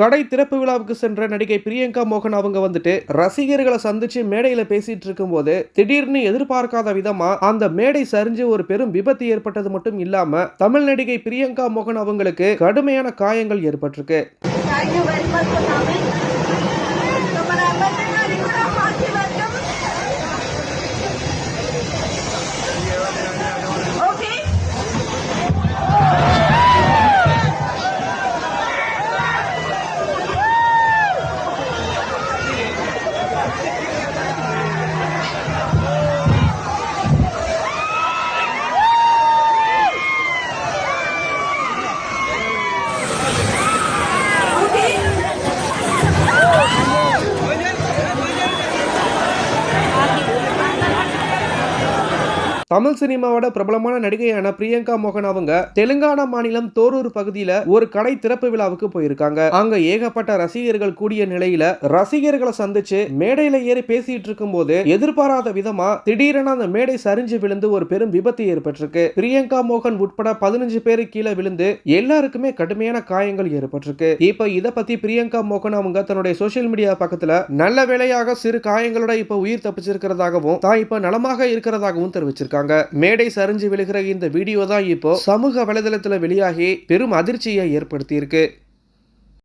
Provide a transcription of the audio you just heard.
கடை திறப்பு விழாவுக்கு சென்ற நடிகை பிரியங்கா மோகன் அவங்க வந்துட்டு ரசிகர்களை சந்திச்சு மேடையில பேசிட்டு இருக்கும்போது திடீர்னு எதிர்பார்க்காத விதமா அந்த மேடை சரிஞ்சு ஒரு பெரும் விபத்து ஏற்பட்டது மட்டும் இல்லாம தமிழ் நடிகை பிரியங்கா மோகன் அவங்களுக்கு கடுமையான காயங்கள் ஏற்பட்டிருக்கு. தமிழ் சினிமாவோட பிரபலமான நடிகையான பிரியங்கா மோகன் அவங்க தெலுங்கானா மாநிலம் தோரூர் பகுதியில ஒரு கடை திறப்பு விழாவுக்கு போயிருக்காங்க. அங்க ஏகப்பட்ட ரசிகர்கள் கூடிய நிலையில ரசிகர்களை சந்திச்சு மேடையில ஏறி பேசிட்டு இருக்கும்போது எதிர்பாராத விதமா திடீரென அந்த மேடை சரிஞ்சு விழுந்து ஒரு பெரும் விபத்து ஏற்பட்டிருக்கு. பிரியங்கா மோகன் உட்பட பதினஞ்சு பேரு கீழே விழுந்து எல்லாருக்குமே கடுமையான காயங்கள் ஏற்பட்டிருக்கு. இப்ப இத பத்தி பிரியங்கா மோகன் அவங்க தன்னுடைய சோஷியல் மீடியா பக்கத்துல நல்ல வேலையாக சிறு காயங்களோட இப்ப உயிர் தப்பிச்சிருக்கிறதாகவும் தான் இப்ப நலமாக இருக்கிறதாகவும் தெரிவிச்சிருக்காங்க. மேடை சரிஞ்சு விழுகிற இந்த வீடியோ தான் இப்போ சமூக வலைதளத்துல வெளியாகி பெரும் அதிர்ச்சியை ஏற்படுத்தி இருக்கு